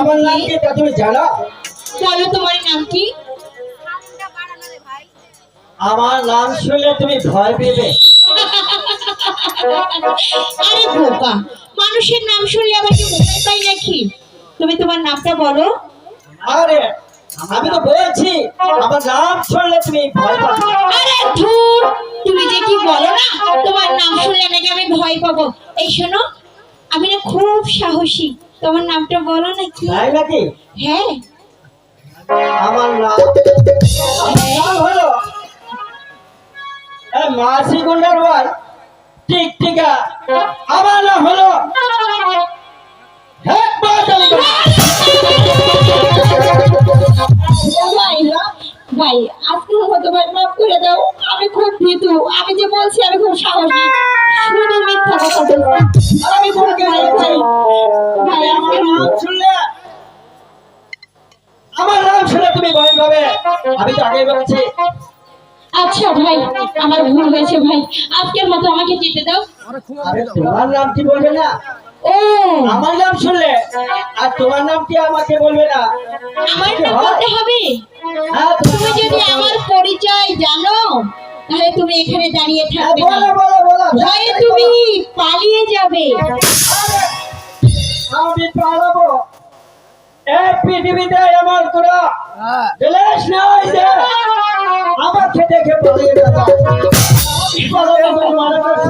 আমার নাম কি? তা জানো? বলো তোমার নাম কি? আমার নাম শুনলে তুমি ভয় পেবে আরে বোকা মানুষের নাম শুনলে আবার কি ভয় পাই নাকি? তুমি তোমার নামটা বলো। আরে আমি তো বলছি আমার নাম শুনলে তুমি ভয় পাবে। আরে ধুর তুমি যে কি বলো না তোমার নাম শুনলে নাকি আমি ভয় পাবো। এই শোনো আমি না খুব সাহসী। তোমার নামটা বলো নাকি তাই নাকি হ্যাঁ। আমার নাম নাম হলো মাসি গুন্ডার ঠিক টিকা আমার নাম হলো ভাই মাফ করে দাও। আমি খুব ভীতু। আমি যে বলছি আমি খুব সাহসী। শুধু মিথ্যা কথা বলছি আমি খুব ভাই ভাই আমি তো আগেই বলেছি আচ্ছা ভাই আমার ভুল হয়েছে ভাই। আজকের মতো আমাকে যেতে দাও। আরে তোমার নাম কি বলবে না? ও। আমার নাম শুনলে? আর তোমার নাম কি আমাকে বলবে না? আমার নাম বলতে হবে? হ্যাঁ তুমি যদি আমার পরিচয় জানো তাহলে তুমি এখানে দাঁড়িয়ে হ্যাঁ, থাকবে বলো বলো বলো। ভয়ে তুমি পালিয়ে যাবে। আমি পালাবো। এই পৃথিবীতে এমন কোনো বিলেস নাই যে আমাকে দেখে পালিয়ে যাবে পালাবো তুমি করছ?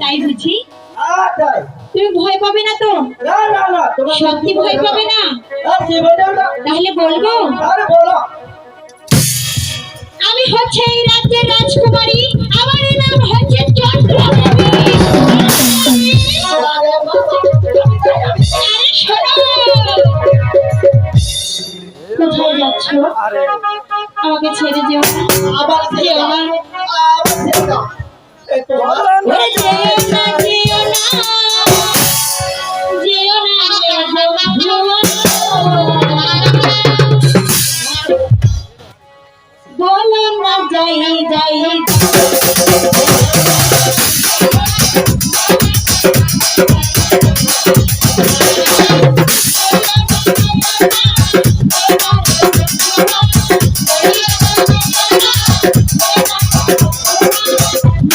তাই বুঝি? তুমি ভয় পাবে না তো? না না না সত্যি ভয় পাবে না? আর কি বলবে না? তাহলে বলব? আরে বলো। আমি হচ্ছে এই রাজ্যের রাজকুমারী। আমার নাম হচ্ছে চন্দ্রমণি যাচ্ছ আমাকে ছেড়ে যেও আবার যেও না যেও না যেও না যেও না যেও না। বলো না যাই যাই